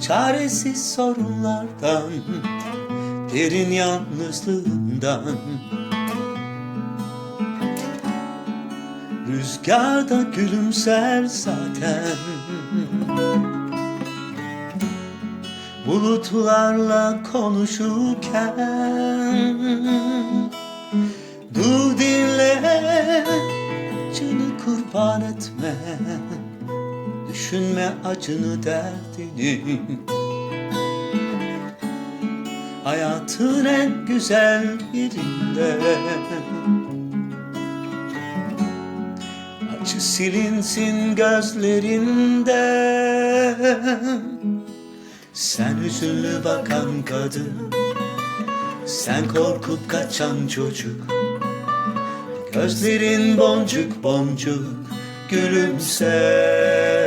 Çaresiz sorunlardan Derin yalnızlığından. Rüzgarda gülümser zaten. Bulutlarla konuşurken Dur dinle Canı kurban etme Düşünme acını derdini. Hayatın en güzel yerinde. Acı silinsin gözlerinde. Sen hüzünlü bakan kadın. Sen korkup kaçan çocuk. Gözlerin boncuk boncuk gülümse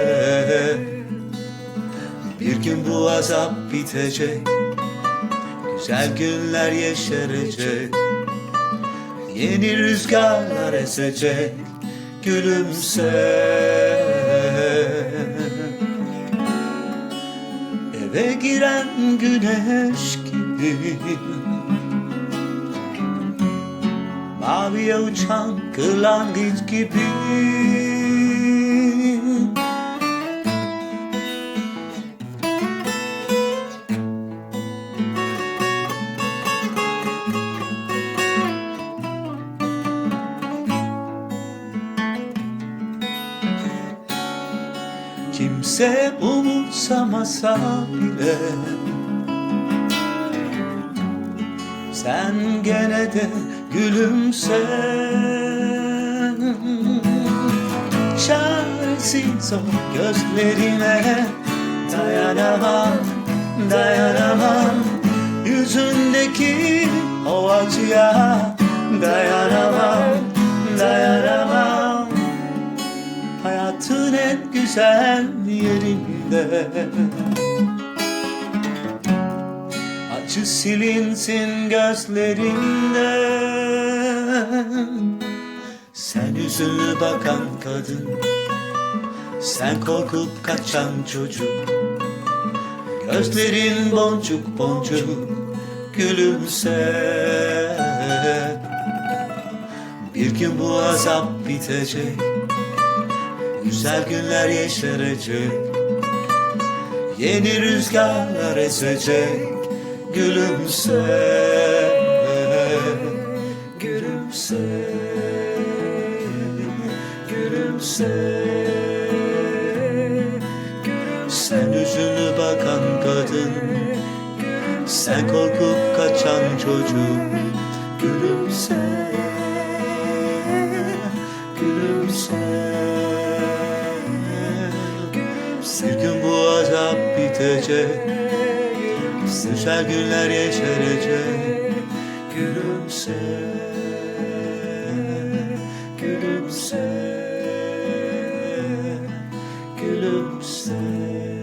gün bu azap bitecek. Güzel günler yeşerecek. Yeni rüzgarlar esecek. Gülümse. Eve giren güneş gibi. Maviye uçan kırlangıç gibi Kimse umursamasa bile. Sen gene de gülümse Çaresiz o gözlerine Dayanamam, dayanamam. Yüzündeki o acıya dayanamam güzel yerinde. Acı silinsin gözlerinde Sen hüzünlü bakan kadın Sen korkup kaçan çocuk. Gözlerin boncuk boncuk gülümse. Bir gün bu azap bitecek Güzel günler yeşerecek Yeni rüzgarlar esecek. Gülümse Gülümse Gülümse. Sen yüzünü bakan kadın Sen korkup kaçan çocuk Bir gün bu acap bitecek. Güzel günler yeşerecek. Gülümse Gülümse Gülümse.